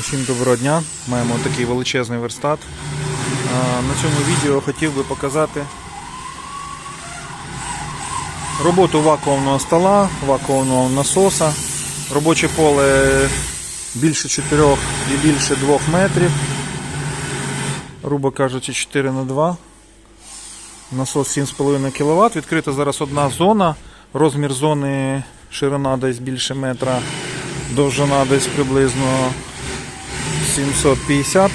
Усім доброго дня. Маємо такий величезний верстат. На цьому відео хотів би показати роботу вакуумного стола, вакуумного насоса. Робоче поле більше 4 і більше 2 метрів. Грубо кажучи, 4 на 2. Насос 7,5 кВт. Відкрита зараз одна зона. Розмір зони ширина десь більше метра, довжина десь приблизно 750.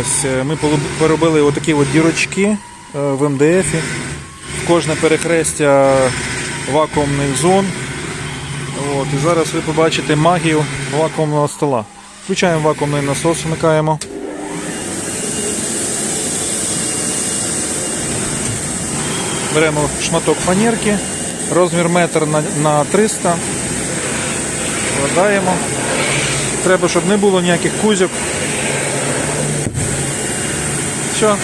Ось, е, ми поробили отакі от дірочки е, в МДФ. В кожне перехрестя вакуумних зон. От, і зараз ви побачите магію вакуумного стола. Включаємо вакуумний насос, вмикаємо. Беремо шматок фанерки, розмір метр на 300. Вкладаємо. Треба, щоб не було ніяких кузьок. Все.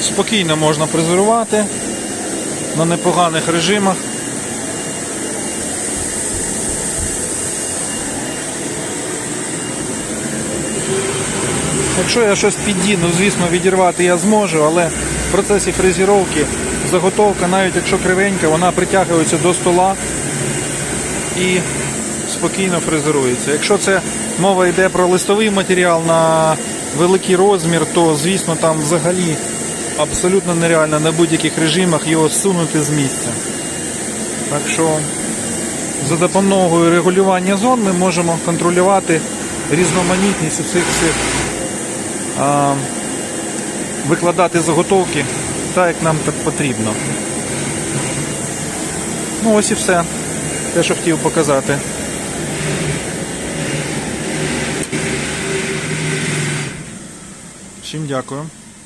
Спокійно можна фрезерувати на непоганих режимах. Якщо я щось піддіну, звісно, відірвати я зможу, але в процесі фрезеровки заготовка, навіть якщо кривенька, вона притягується до стола і спокійно фрезерується. Якщо це мова йде про листовий матеріал на великий розмір, то звісно там взагалі абсолютно нереально на будь-яких режимах його сунути з місця. Так що за допомогою регулювання зон ми можемо контролювати різноманітність у цих всіх викладати заготовки так, як нам так потрібно. Ну ось і все. Те, що хотів показати. Всім дякую.